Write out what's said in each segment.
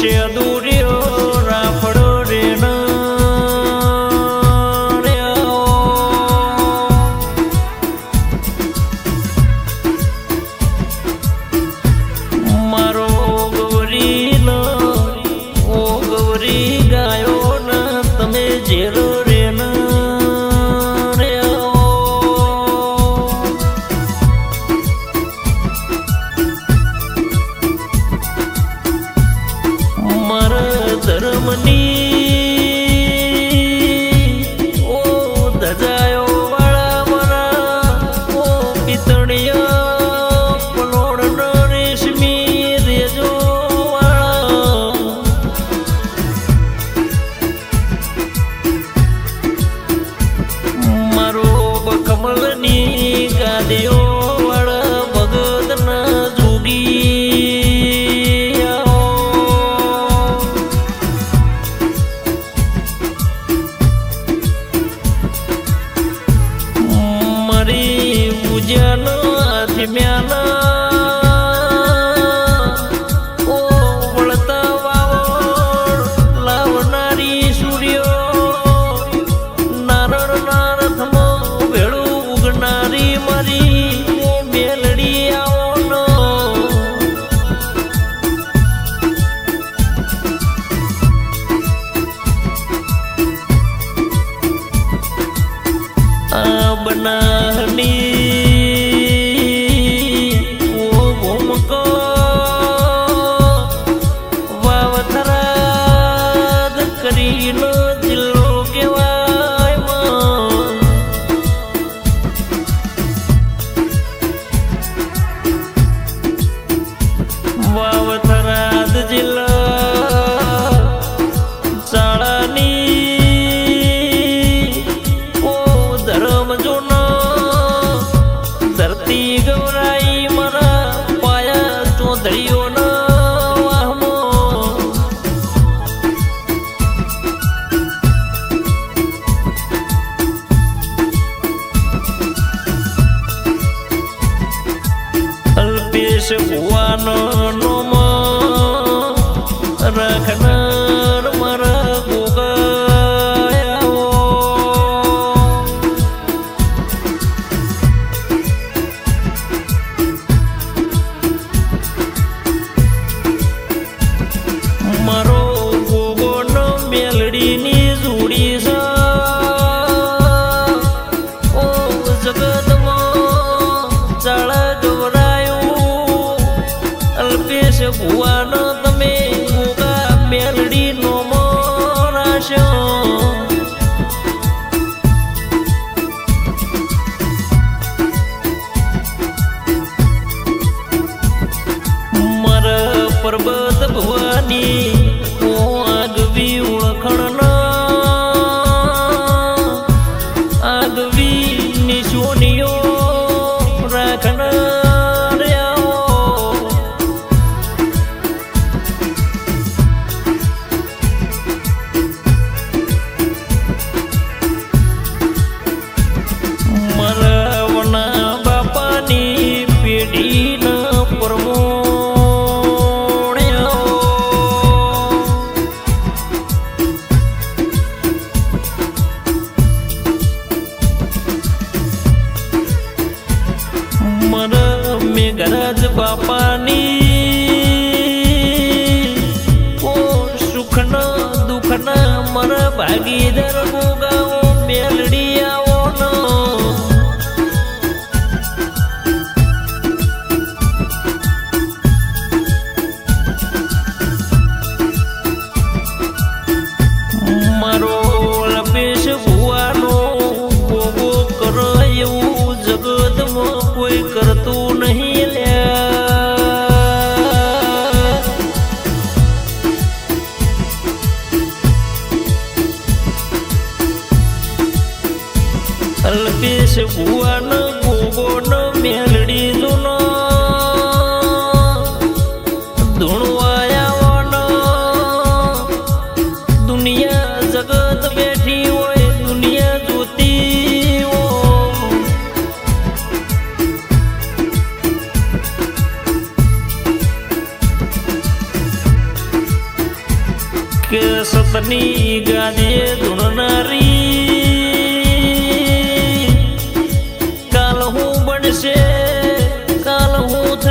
cheia do છે ભુવાનો Aquí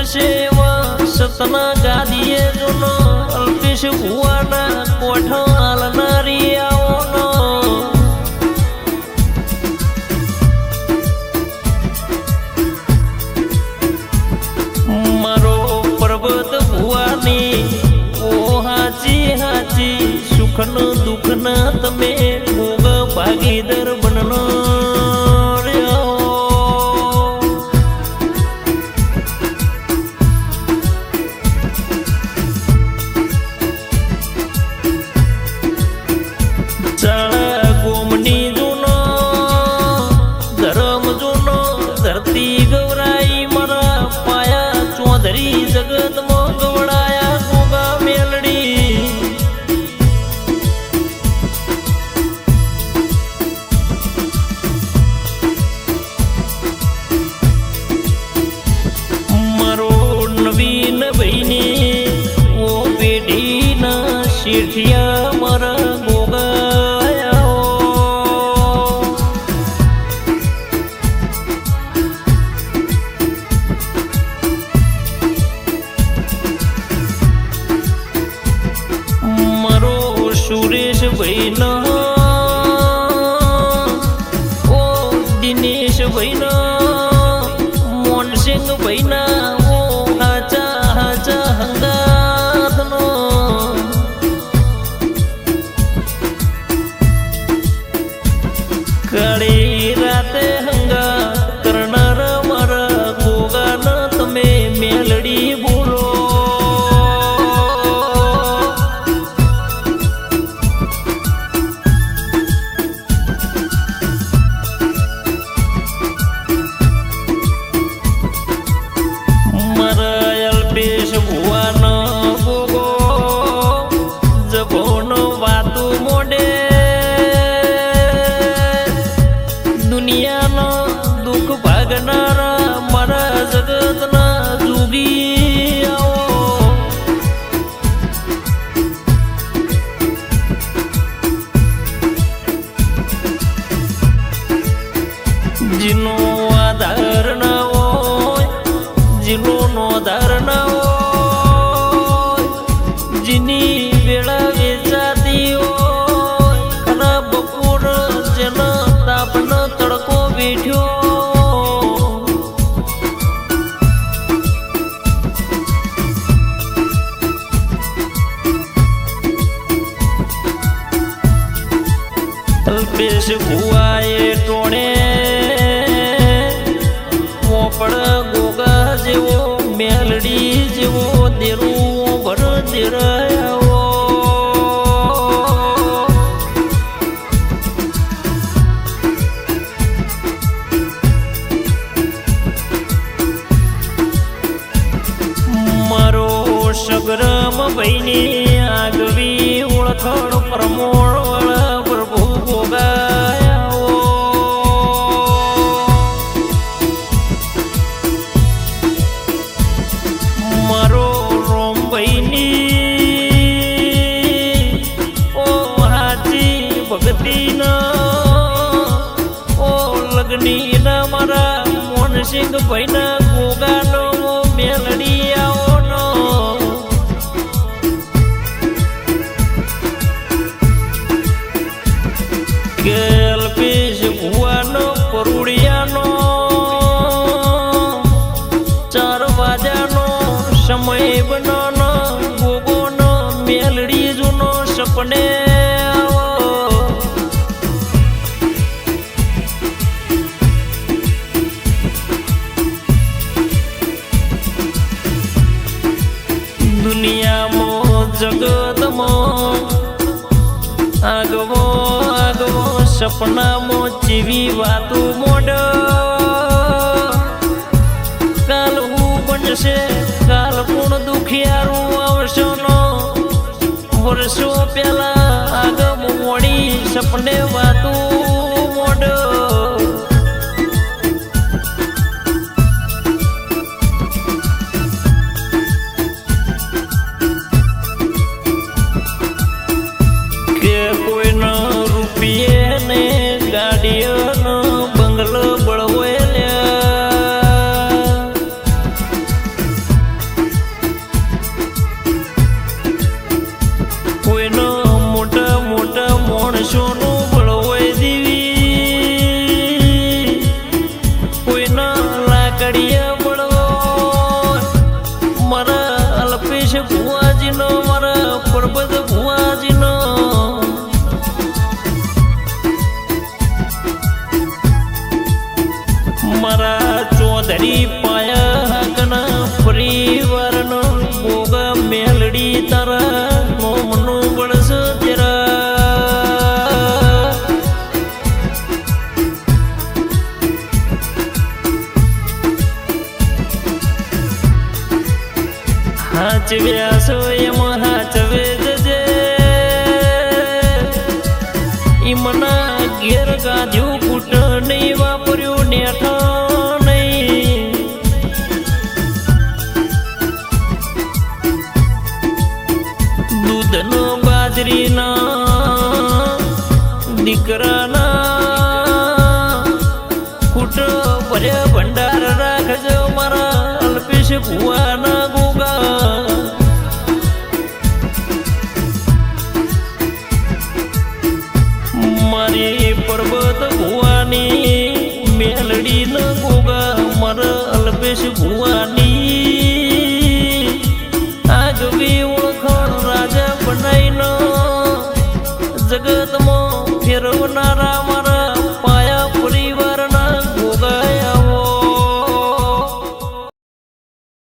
સેવા સતના ગાદીએ જૂનો, અલ્પેશ ભુવાના કોઠો આલનારી આવોનો. મારો પર્વત ભુવાની, ઓ હાચી હાચી સુખનો દુઃખના તમે ભોગ ભાગીદાર બેસ ભુવાએ ટોણે. મોપડ ગોગા જેવો મેલડી જેવો દેરું ભર દેરાયો મારો સગરમ ભાઈની મીન મારા મોહનસિંહ ભાઈના ગોગાનો સપનામાં જેવી વાતો મોડ. કાલ હું બનશે, કાલ કોણ દુખિયારું આવશો નો. વર્ષો પહેલા આગમ મોડી સપને વાતું મારી પર્વત ભુવાની મેલડી ન